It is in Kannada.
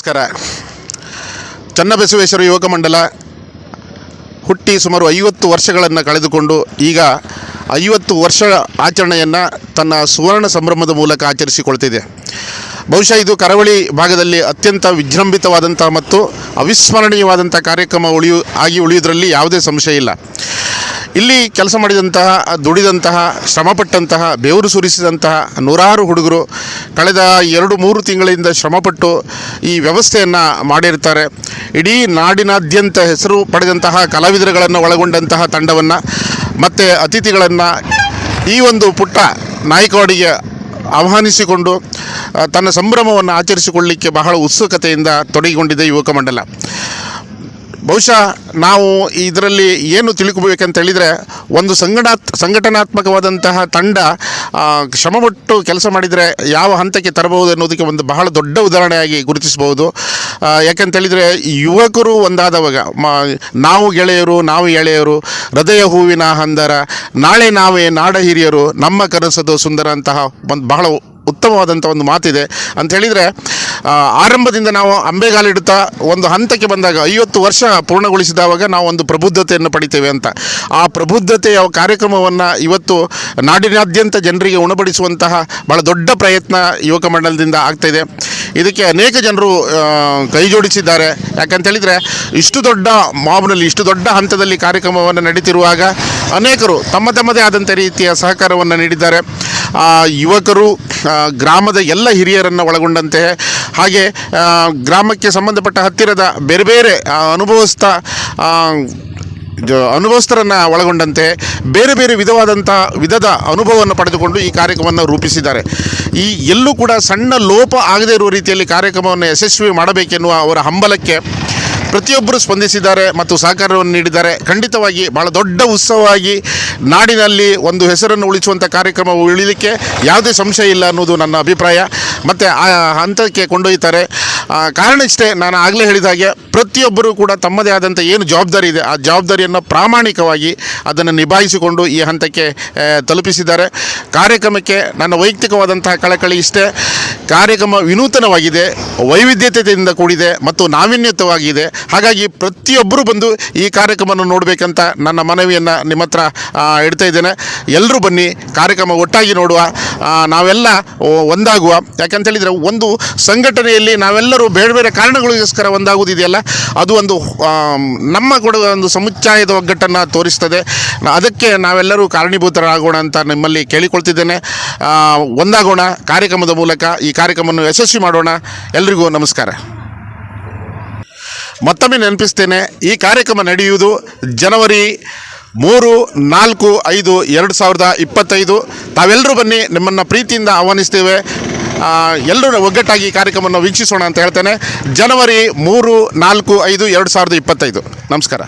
ನಮಸ್ಕಾರ. ಚನ್ನಬಸವೇಶ್ವರ ಯುವಕ ಮಂಡಲ ಹುಟ್ಟಿ ಸುಮಾರು ಐವತ್ತು ವರ್ಷಗಳನ್ನು ಕಳೆದುಕೊಂಡು ಈಗ ಐವತ್ತು ವರ್ಷ ಆಚರಣೆಯನ್ನು ತನ್ನ ಸುವರ್ಣ ಸಂಭ್ರಮದ ಮೂಲಕ ಆಚರಿಸಿಕೊಳ್ತಿದೆ. ಬಹುಶಃ ಇದು ಕರಾವಳಿ ಭಾಗದಲ್ಲಿ ಅತ್ಯಂತ ವಿಜೃಂಭಿತವಾದಂಥ ಮತ್ತು ಅವಿಸ್ಮರಣೀಯವಾದಂಥ ಕಾರ್ಯಕ್ರಮ ಉಳಿಯು ಆಗಿ ಉಳಿಯುವುದರಲ್ಲಿ ಯಾವುದೇ ಸಂಶಯ ಇಲ್ಲ. ಇಲ್ಲಿ ಕೆಲಸ ಮಾಡಿದಂತಹ, ದುಡಿದಂತಹ, ಶ್ರಮಪಟ್ಟಂತಹ, ಬೆವರು ಸುರಿಸಿದಂತಹ ನೂರಾರು ಹುಡುಗರು ಕಳೆದ ಎರಡು ಮೂರು ತಿಂಗಳಿಂದ ಶ್ರಮಪಟ್ಟು ಈ ವ್ಯವಸ್ಥೆಯನ್ನು ಮಾಡಿರ್ತಾರೆ. ಇಡೀ ನಾಡಿನಾದ್ಯಂತ ಹೆಸರು ಪಡೆದಂತಹ ಕಲಾವಿದರುಗಳನ್ನು ಒಳಗೊಂಡಂತಹ ತಂಡವನ್ನು ಮತ್ತು ಅತಿಥಿಗಳನ್ನು ಈ ಒಂದು ಪುಟ್ಟ ನಾಯಕವಾಡಿಗೆ ಆಹ್ವಾನಿಸಿಕೊಂಡು ತನ್ನ ಸಂಭ್ರಮವನ್ನು ಆಚರಿಸಿಕೊಳ್ಳಲಿಕ್ಕೆ ಬಹಳ ಉತ್ಸುಕತೆಯಿಂದ ತೊಡಗಿಕೊಂಡಿದೆ ಯುವಕ ಮಂಡಲ. ಬಹುಶಃ ನಾವು ಇದರಲ್ಲಿ ಏನು ತಿಳ್ಕೋಬೇಕಂತ ಹೇಳಿದರೆ ಒಂದು ಸಂಘಟಾತ್ ಸಂಘಟನಾತ್ಮಕವಾದಂತಹ ತಂಡ ಶ್ರಮಪಟ್ಟು ಕೆಲಸ ಮಾಡಿದರೆ ಯಾವ ಹಂತಕ್ಕೆ ತರಬಹುದು ಅನ್ನೋದಕ್ಕೆ ಒಂದು ಬಹಳ ದೊಡ್ಡ ಉದಾಹರಣೆಯಾಗಿ ಗುರುತಿಸಬಹುದು. ಯಾಕಂತೇಳಿದರೆ ಯುವಕರು ಒಂದಾದವಾಗ ನಾವು ಗೆಳೆಯರು, ನಾವು ಎಳೆಯರು, ಹೃದಯ ಹೂವಿನ ಹಂದರ, ನಾಳೆ ನಾವೇ ನಾಡ ಹಿರಿಯರು, ನಮ್ಮ ಕನಸದು ಸುಂದರ ಅಂತಹ ಒಂದು ಬಹಳ ಉತ್ತಮವಾದಂಥ ಒಂದು ಮಾತಿದೆ ಅಂತ ಹೇಳಿದರೆ ಆರಂಭದಿಂದ ನಾವು ಅಂಬೆಗಾಲಿಡುತ್ತಾ ಒಂದು ಹಂತಕ್ಕೆ ಬಂದಾಗ ಐವತ್ತು ವರ್ಷ ಪೂರ್ಣಗೊಳಿಸಿದವಾಗ ನಾವು ಒಂದು ಪ್ರಬುದ್ಧತೆಯನ್ನು ಪಡಿತೇವೆ ಅಂತ. ಆ ಪ್ರಬುದ್ಧತೆಯ ಕಾರ್ಯಕ್ರಮವನ್ನು ಇವತ್ತು ನಾಡಿನಾದ್ಯಂತ ಜನರಿಗೆ ಉಣಬಡಿಸುವಂತಹ ಭಾಳ ದೊಡ್ಡ ಪ್ರಯತ್ನ ಯುವಕ ಮಂಡಲದಿಂದ ಆಗ್ತಾಯಿದೆ ಇದಕ್ಕೆ ಅನೇಕ ಜನರು ಕೈಜೋಡಿಸಿದ್ದಾರೆ ಕೈ ಜೋಡಿಸಿದ್ದಾರೆ. ಯಾಕಂತ ಹೇಳಿದರೆ, ಇಷ್ಟು ದೊಡ್ಡ ಮಾಬ್ನಲ್ಲಿ, ಇಷ್ಟು ದೊಡ್ಡ ಹಂತದಲ್ಲಿ ಕಾರ್ಯಕ್ರಮವನ್ನು ನಡೀತಿರುವಾಗ ಅನೇಕರು ತಮ್ಮ ತಮ್ಮದೇ ಆದಂಥ ರೀತಿಯ ಸಹಕಾರವನ್ನು ನೀಡಿದ್ದಾರೆ. ಯುವಕರು ಗ್ರಾಮದ ಎಲ್ಲ ಹಿರಿಯರನ್ನು ಒಳಗೊಂಡಂತೆ. ಹಾಗೆ ಗ್ರಾಮಕ್ಕೆ ಸಂಬಂಧಪಟ್ಟ ಹತ್ತಿರದ ಬೇರೆ ಬೇರೆ ಅನುಭವಸ್ಥ ಅನುಭವಸ್ಥರನ್ನು ಒಳಗೊಂಡಂತೆ ಬೇರೆ ಬೇರೆ ವಿಧವಾದಂಥ ವಿಧದ ಅನುಭವವನ್ನು ಪಡೆದುಕೊಂಡು ಈ ಕಾರ್ಯಕ್ರಮವನ್ನು ರೂಪಿಸಿದ್ದಾರೆ. ಈ ಎಲ್ಲೂ ಕೂಡ ಸಣ್ಣ ಲೋಪ ಆಗದೇ ಇರುವ ರೀತಿಯಲ್ಲಿ ಕಾರ್ಯಕ್ರಮವನ್ನು ಯಶಸ್ವಿ ಮಾಡಬೇಕೆನ್ನುವ ಅವರ ಹಂಬಲಕ್ಕೆ ಪ್ರತಿಯೊಬ್ಬರು ಸ್ಪಂದಿಸಿದ್ದಾರೆ ಮತ್ತು ಸಹಕಾರವನ್ನು ನೀಡಿದ್ದಾರೆ. ಖಂಡಿತವಾಗಿ ಭಾಳ ದೊಡ್ಡ ಉತ್ಸವವಾಗಿ ನಾಡಿನಲ್ಲಿ ಒಂದು ಹೆಸರನ್ನು ಉಳಿಸುವಂಥ ಕಾರ್ಯಕ್ರಮ ಉಳಿಲಿಕ್ಕೆ ಯಾವುದೇ ಸಂಶಯ ಇಲ್ಲ ಅನ್ನೋದು ನನ್ನ ಅಭಿಪ್ರಾಯ. ಮತ್ತು ಆ ಹಂತಕ್ಕೆ ಕೊಂಡೊಯ್ತಾರೆ ಕಾರಣ ಇಷ್ಟೇ, ನಾನು ಆಗಲೇ ಹೇಳಿದ ಹಾಗೆ ಪ್ರತಿಯೊಬ್ಬರು ಕೂಡ ತಮ್ಮದೇ ಆದಂಥ ಏನು ಜವಾಬ್ದಾರಿ ಇದೆ, ಆ ಜವಾಬ್ದಾರಿಯನ್ನು ಪ್ರಾಮಾಣಿಕವಾಗಿ ಅದನ್ನು ನಿಭಾಯಿಸಿಕೊಂಡು ಈ ಹಂತಕ್ಕೆ ತಲುಪಿಸಿದ್ದಾರೆ. ಕಾರ್ಯಕ್ರಮಕ್ಕೆ ನನ್ನ ವೈಯಕ್ತಿಕವಾದಂತಹ ಕಳಕಳಿ ಇಷ್ಟೇ. ಕಾರ್ಯಕ್ರಮ ವಿನೂತನವಾಗಿದೆ, ವೈವಿಧ್ಯತೆಯಿಂದ ಕೂಡಿದೆ ಮತ್ತು ನಾವೀನ್ಯತವಾಗಿದೆ. ಹಾಗಾಗಿ ಪ್ರತಿಯೊಬ್ಬರೂ ಬಂದು ಈ ಕಾರ್ಯಕ್ರಮವನ್ನು ನೋಡಬೇಕಂತ ನನ್ನ ಮನವಿಯನ್ನು ನಿಮ್ಮ ಹತ್ರ ಇಡ್ತಾ ಇದ್ದೇನೆ. ಎಲ್ಲರೂ ಬನ್ನಿ, ಕಾರ್ಯಕ್ರಮ ಒಟ್ಟಾಗಿ ನೋಡುವ ನಾವೆಲ್ಲ ಒಂದಾಗುವ. ಯಾಕಂತ ಹೇಳಿದರೆ ಒಂದು ಸಂಘಟನೆಯಲ್ಲಿ ನಾವೆಲ್ಲರೂ ಬೇರೆ ಬೇರೆ ಕಾರಣಗಳಿಗೋಸ್ಕರ ಒಂದಾಗುವುದಿದೆಯಲ್ಲ ಅದು ಒಂದು ನಮ್ಮ ಕೂಡ ಒಂದು ಸಮುಚ್ಚಾಯದ ಒಗ್ಗಟ್ಟನ್ನು ತೋರಿಸ್ತದೆ. ಅದಕ್ಕೆ ನಾವೆಲ್ಲರೂ ಕಾರಣೀಭೂತರಾಗೋಣ ಅಂತ ನಿಮ್ಮಲ್ಲಿ ಕೇಳಿಕೊಳ್ತಿದ್ದೇನೆ. ಒಂದಾಗೋಣ ಕಾರ್ಯಕ್ರಮದ ಮೂಲಕ ಈ ಕಾರ್ಯಕ್ರಮವನ್ನು ಯಶಸ್ವಿ ಮಾಡೋಣ. ಎಲ್ರಿಗೂ ನಮಸ್ಕಾರ. ಮತ್ತೊಮ್ಮೆ ನೆನಪಿಸ್ತೇನೆ, ಈ ಕಾರ್ಯಕ್ರಮ ನಡೆಯುವುದು ಜನವರಿ ಮೂರು, ನಾಲ್ಕು, ಐದು, ಎರಡು ಸಾವಿರದ ಇಪ್ಪತ್ತೈದು. ತಾವೆಲ್ಲರೂ ಬನ್ನಿ, ನಿಮ್ಮನ್ನು ಪ್ರೀತಿಯಿಂದ ಆಹ್ವಾನಿಸ್ತೇವೆ. ಎಲ್ಲರೂ ಒಗ್ಗಟ್ಟಾಗಿ ಈ ಕಾರ್ಯಕ್ರಮವನ್ನು ವೀಕ್ಷಿಸೋಣ ಅಂತ ಹೇಳ್ತೇನೆ. ಜನವರಿ ಮೂರು, ನಾಲ್ಕು, ಐದು, ಎರಡು ಸಾವಿರದ ಇಪ್ಪತ್ತೈದು. ನಮಸ್ಕಾರ.